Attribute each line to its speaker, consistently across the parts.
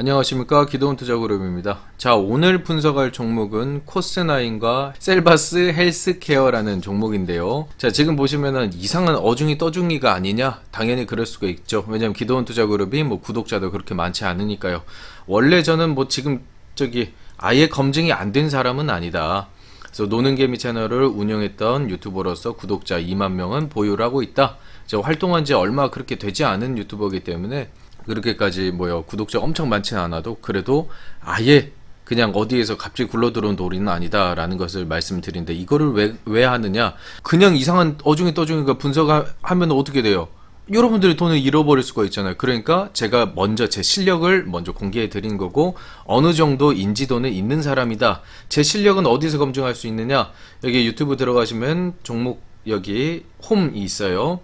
Speaker 1: 안녕하십니까 기도원 투자그룹입니다. 자 오늘 분석할 종목은 코스나인과 셀바스 헬스케어라는 종목인데요. 자 지금 보시면은 이상한 어중이 떠중이가 아니냐? 당연히 그럴 수가 있죠. 왜냐면 기도원 투자그룹이 뭐 구독자도 그렇게 많지 않으니까요. 원래 저는 뭐 지금 저기 아예 검증이 안 된 사람은 아니다. 그래서 노는 개미 채널을 운영했던 유튜버로서 구독자 2만 명은 보유를 하고 있다. 저 활동한 지 얼마 그렇게 되지 않은 유튜버이기 때문에 그렇게까지 뭐요 구독자 엄청 많지는 않아도 그래도 아예 그냥 어디에서 갑자기 굴러 들어온 돌이는 아니다라는 것을 말씀드리는데 이거를 왜, 왜 하느냐? 그냥 이상한 어중이 떠중이가 분석하면 어떻게 돼요? 여러분들이 돈을 잃어버릴 수가 있잖아요. 그러니까 제가 먼저 제 실력을 먼저 공개해 드린 거고 어느 정도 인지도는 있는 사람이다. 제 실력은 어디서 검증할 수 있느냐? 여기 유튜브 들어가시면 종목 여기 홈이 있어요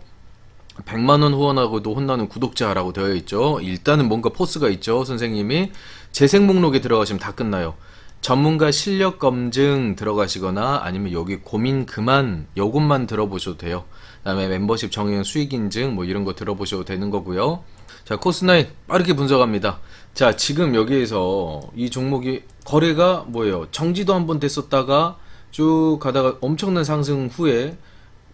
Speaker 1: 100만원 후원하고도 혼나는 구독자라고 되어 있죠. 일단은 뭔가 포스가 있죠. 선생님이 재생 목록에 들어가시면 다 끝나요. 전문가 실력 검증 들어가시거나 아니면 여기 고민 그만 요것만 들어보셔도 돼요. 그다음에 멤버십 정형 수익 인증 뭐 이런 거 들어보셔도 되는 거고요. 자, 코스나인 빠르게 분석합니다. 자, 지금 여기에서 이 종목이 거래가 뭐예요? 정지도 한번 됐었다가 쭉 가다가 엄청난 상승 후에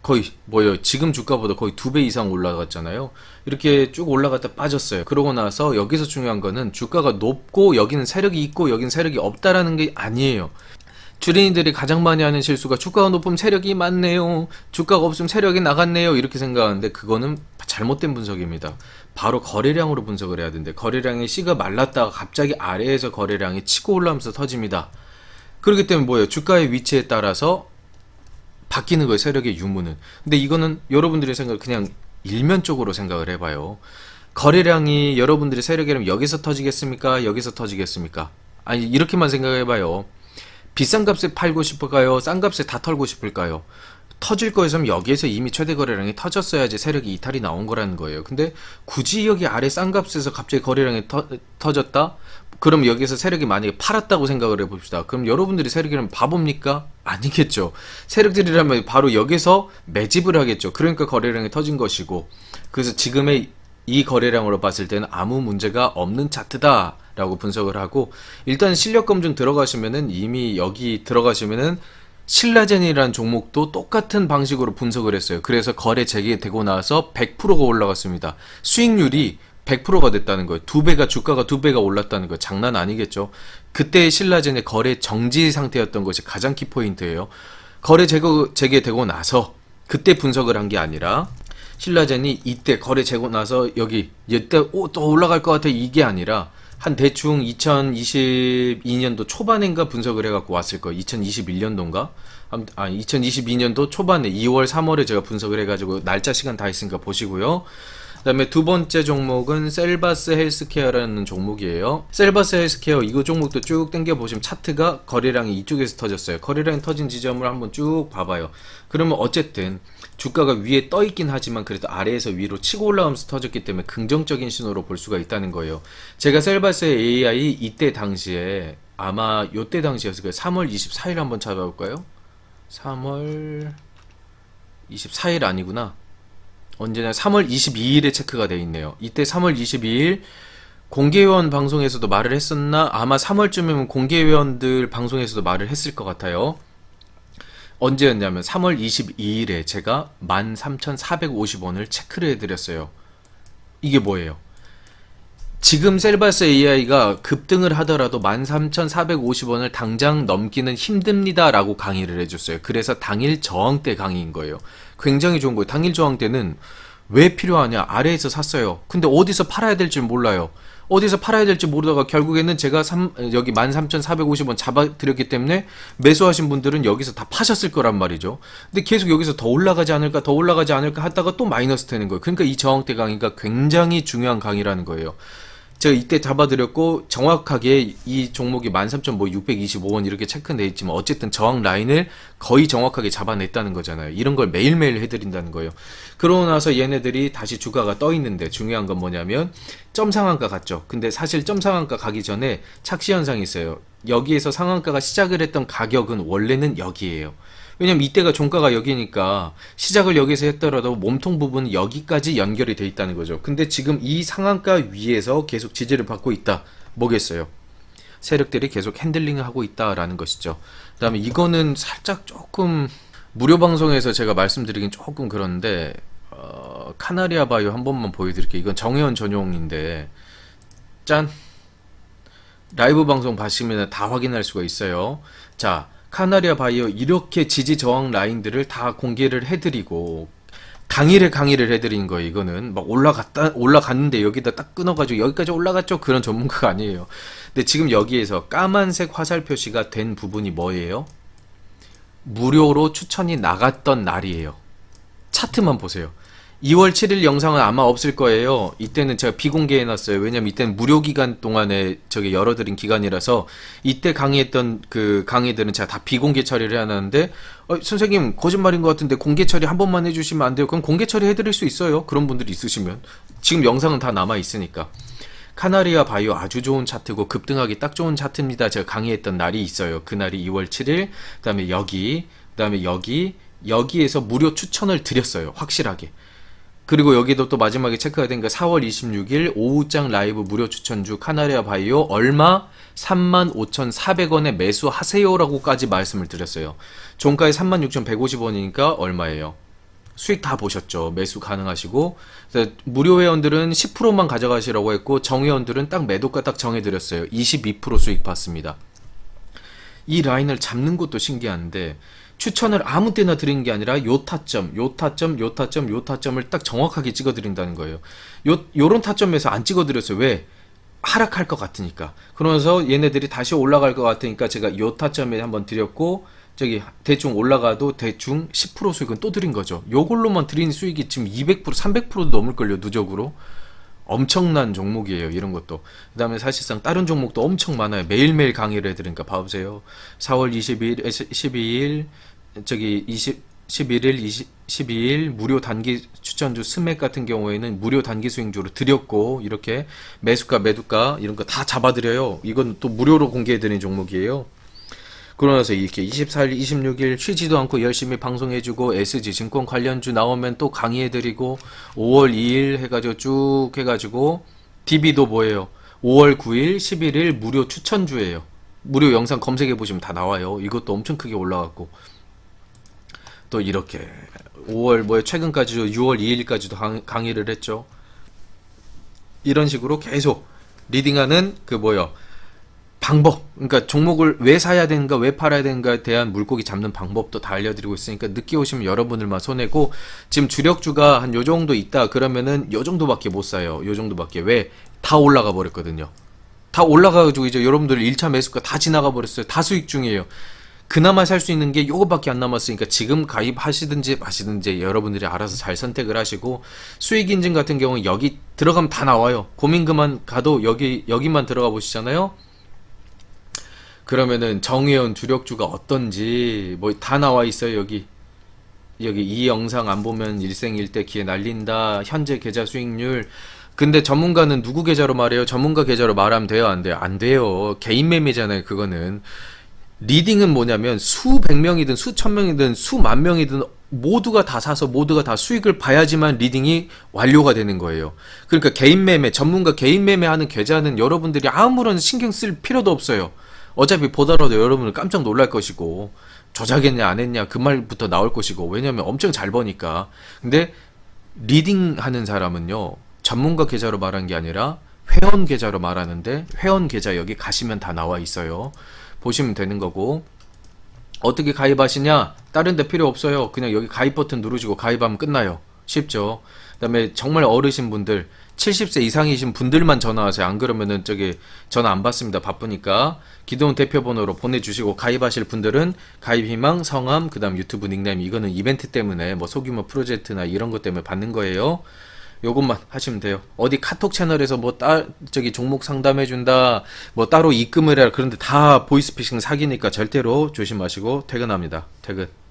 Speaker 1: 거의 뭐예요? 지금 주가보다 거의 두 배 이상 올라갔잖아요. 이렇게 쭉 올라갔다 빠졌어요. 그러고 나서 여기서 중요한 거는 주가가 높고 여기는 세력이 있고 여기는 세력이 없다라는 게 아니에요. 주린이들이 가장 많이 하는 실수가 주가가 높으면 세력이 많네요. 주가가 없으면 세력이 나갔네요. 이렇게 생각하는데 그거는 잘못된 분석입니다. 바로 거래량으로 분석을 해야 되는데 거래량이 C가 말랐다가 갑자기 아래에서 거래량이 치고 올라오면서 터집니다. 그렇기 때문에 뭐예요? 주가의 위치에 따라서 바뀌는 거예요 세력의 유무는. 근데 이거는 여러분들의 생각 그냥 일면적으로 생각을 해봐요. 거래량이 여러분들의 세력이라면 여기서 터지겠습니까? 여기서 터지겠습니까? 아니 이렇게만 생각해봐요. 비싼 값에 팔고 싶을까요? 싼 값에 다 털고 싶을까요 터질 거였으면 여기에서 이미 최대 거래량이 터졌어야지 세력이 이탈이 나온 거라는 거예요 근데 굳이 여기 아래 싼 값에서 갑자기 거래량이 터, 터졌다 그럼 여기서 세력이 만약에 팔았다고 생각을 해봅시다. 그럼 여러분들이 세력이라면 바보입니까? 아니겠죠. 세력들이라면 바로 여기서 매집을 하겠죠. 그러니까 거래량이 터진 것이고. 그래서 지금의 이 거래량으로 봤을 때는 아무 문제가 없는 차트다. 라고 분석을 하고, 일단 실력 검증 들어가시면은 이미 여기 들어가시면은 신라젠이라는 종목도 똑같은 방식으로 분석을 했어요. 그래서 거래 재개되고 나서 100%가 올라갔습니다. 수익률이 100%가 됐다는 거예요. 두 배가 주가가 두 배가 올랐다는 거 장난 아니겠죠. 그때 신라젠의 거래 정지 상태였던 것이 가장 키포인트예요. 거래 재고, 재개되고 나서 그때 분석을 한 게 아니라 신라젠이 이때 거래 재고 나서 여기 이때 오, 또 올라갈 것 같아 이게 아니라 한 대충 2022년도 초반인가 분석을 해갖고 왔을 거예요. 2021년도인가? 아, 2022년도 초반에 2월, 3월에 제가 분석을 해가지고 날짜 시간 다 있으니까 보시고요. 그 다음에 두 번째 종목은 셀바스 헬스케어라는 종목이에요. 셀바스 헬스케어 이거 종목도 쭉 당겨 보시면 차트가 거래량이 이쪽에서 터졌어요. 거래량이 터진 지점을 한번 쭉 봐봐요. 그러면 어쨌든 주가가 위에 떠 있긴 하지만 그래도 아래에서 위로 치고 올라오면서 터졌기 때문에 긍정적인 신호로 볼 수가 있다는 거예요. 제가 셀바스의 AI 이때 당시에 아마 요때 당시였을 거예요. 3월 24일 한번 찾아볼까요? 3월 24일 아니구나. 언제냐 3월 22일에 체크가 돼 있네요. 이때 3월 22일 공개회원 방송에서도 말을 했었나? 아마 3월쯤이면 공개회원들 방송에서도 말을 했을 것 같아요. 언제였냐면 3월 22일에 제가 13,450원을 체크를 해드렸어요. 이게 뭐예요? 지금 셀바스 AI가 급등을 하더라도 13,450원을 당장 넘기는 힘듭니다. 라고 강의를 해줬어요. 그래서 당일 저항 때 강의인 거예요. 굉장히 좋은 거예요. 당일 저항 때는 왜 필요하냐? 아래에서 샀어요. 근데 어디서 팔아야 될지 몰라요. 어디서 팔아야 될지 모르다가 결국에는 제가 3, 여기 13,450원 잡아드렸기 때문에 매수하신 분들은 여기서 다 파셨을 거란 말이죠. 근데 계속 여기서 더 올라가지 않을까, 더 올라가지 않을까 하다가 또 마이너스 되는 거예요. 그러니까 이 저항대 강의가 굉장히 중요한 강의라는 거예요. 제가 이때 잡아드렸고 정확하게 이 종목이 13,625원 이렇게 체크돼 있지만 어쨌든 저항 라인을 거의 정확하게 잡아냈다는 거잖아요. 이런 걸 매일매일 해드린다는 거예요. 그러고 나서 얘네들이 다시 주가가 떠 있는데 중요한 건 뭐냐면 점 상한가 갔죠. 근데 사실 점 상한가 가기 전에 착시 현상이 있어요. 여기에서 상한가가 시작을 했던 가격은 원래는 여기에요. 왜냐면 이때가 종가가 여기니까 시작을 여기서 했더라도 몸통 부분은 여기까지 연결이 돼 있다는 거죠. 근데 지금 이 상한가 위에서 계속 지지를 받고 있다. 뭐겠어요? 세력들이 계속 핸들링을 하고 있다라는 것이죠. 그 다음에 이거는 살짝 조금 무료 방송에서 제가 말씀드리긴 조금 그런데 어, 카나리아 바이오 한 번만 보여드릴게요. 이건 정혜원 전용인데 짠 라이브 방송 보시면 다 확인할 수가 있어요. 자 카나리아 바이오 이렇게 지지 저항 라인들을 다 공개를 해드리고 강의를 강의를 해드린 거예요. 이거는 막 올라갔다 올라갔는데 여기다 딱 끊어가지고 여기까지 올라갔죠. 그런 전문가가 아니에요. 근데 지금 여기에서 까만색 화살 표시가 된 부분이 뭐예요? 무료로 추천이 나갔던 날이에요. 차트만 보세요. 2월 7일 영상은 아마 없을 거예요. 이때는 제가 비공개해 놨어요. 왜냐면 이때는 무료 기간 동안에 저기 열어드린 기간이라서 이때 강의했던 그 강의들은 제가 다 비공개 처리를 해놨는데 어, 선생님 거짓말인 것 같은데 공개 처리 한 번만 해주시면 안 돼요? 그럼 공개 처리 해드릴 수 있어요. 그런 분들이 있으시면 지금 영상은 다 남아 있으니까. 카나리아 바이오 아주 좋은 차트고 급등하기 딱 좋은 차트입니다. 제가 강의했던 날이 있어요. 그날이 2월 7일. 그 다음에 여기, 그 다음에 여기, 여기에서 무료 추천을 드렸어요. 확실하게. 그리고 여기도 또 마지막에 체크가 된 게 4월 26일 오후장 라이브 무료 추천주 카나리아 바이오 얼마 35,400원에 매수하세요라고까지 말씀을 드렸어요. 종가에 36,150원이니까 얼마예요? 수익 다 보셨죠. 매수 가능하시고 무료 회원들은 10%만 가져가시라고 했고 정회원들은 딱 매도가 딱 정해드렸어요. 22% 수익 봤습니다. 이 라인을 잡는 것도 신기한데 추천을 아무 때나 드리는 게 아니라 요 타점, 요 타점, 요 타점, 요 타점을 딱 정확하게 찍어 드린다는 거예요. 요 요런 타점에서 안 찍어 드렸어요. 왜? 하락할 것 같으니까. 그러면서 얘네들이 다시 올라갈 것 같으니까 제가 요 타점에 한번 드렸고 저기 대충 올라가도 대충 10% 수익은 또 드린 거죠. 요걸로만 드린 수익이 지금 200% 300%도 넘을 걸요. 누적으로. 엄청난 종목이에요. 이런 것도. 그 다음에 사실상 다른 종목도 엄청 많아요. 매일매일 강의를 해드리니까 봐보세요. 4월 22일, 12일, 저기 20, 11일, 20, 12일 무료 단기 추천주 스맥 같은 경우에는 무료 단기 수익주로 드렸고 이렇게 매수가, 매도가 이런 거 다 잡아드려요. 이건 또 무료로 공개해드린 종목이에요. 그러면서 이렇게 24일, 26일 쉬지도 않고 열심히 방송해주고 SG 증권 관련주 나오면 또 강의해드리고 5월 2일 해가지고 쭉 해가지고 DB도 뭐예요? 5월 9일, 11일 무료 추천주예요. 무료 영상 검색해 보시면 다 나와요. 이것도 엄청 크게 올라갔고 또 이렇게 5월 뭐에 최근까지 6월 2일까지도 강의를 했죠. 이런 식으로 계속 리딩하는 그 뭐요? 방법, 그러니까 종목을 왜 사야 되는가, 왜 팔아야 되는가에 대한 물고기 잡는 방법도 다 알려드리고 있으니까 늦게 오시면 여러분들만 손해고 지금 주력주가 한 요 정도 있다 그러면은 요 정도밖에 못 사요. 요 정도밖에 왜 다 올라가 버렸거든요. 다 올라가가지고 이제 여러분들 1차 매수가 다 지나가 버렸어요. 다 수익 중이에요. 그나마 살 수 있는 게 요거밖에 안 남았으니까 지금 가입하시든지 마시든지 여러분들이 알아서 잘 선택을 하시고 수익 인증 같은 경우는 여기 들어가면 다 나와요. 고민 그만 가도 여기 여기만 들어가 보시잖아요. 그러면은 정혜원 주력주가 어떤지 뭐 다 나와 있어요 여기. 여기 이 영상 안 보면 일생일대 기회 날린다 현재 계좌 수익률. 근데 전문가는 누구 계좌로 말해요? 전문가 계좌로 말하면 돼요 안 돼요? 안 돼요. 개인 매매잖아요 그거는 리딩은 뭐냐면 수백 명이든 수천 명이든 수만 명이든 모두가 다 사서 모두가 다 수익을 봐야지만 리딩이 완료가 되는 거예요. 그러니까 개인 매매, 전문가 개인 매매하는 계좌는 여러분들이 아무런 신경 쓸 필요도 없어요. 어차피 보더라도 여러분을 깜짝 놀랄 것이고 조작했냐 안 했냐 그 말부터 나올 것이고 왜냐면 엄청 잘 버니까 근데 리딩 하는 사람은요 전문가 계좌로 말하는 게 아니라 회원 계좌로 말하는데 회원 계좌 여기 가시면 다 나와 있어요 보시면 되는 거고 어떻게 가입하시냐 다른 데 필요 없어요 그냥 여기 가입 버튼 누르시고 가입하면 끝나요 쉽죠 그 다음에 정말 어르신 분들 70세 이상이신 분들만 전화하세요. 안 그러면은 저기 전화 안 받습니다. 바쁘니까 기도원 대표 번호로 보내주시고 가입하실 분들은 가입 희망, 성함, 그 다음 유튜브 닉네임 이거는 이벤트 때문에 뭐 소규모 프로젝트나 이런 것 때문에 받는 거예요. 요것만 하시면 돼요. 어디 카톡 채널에서 뭐 따, 저기 종목 상담해 준다, 뭐 따로 입금을 해라 그런데 다 보이스피싱 사기니까 절대로 조심하시고 퇴근합니다. 퇴근.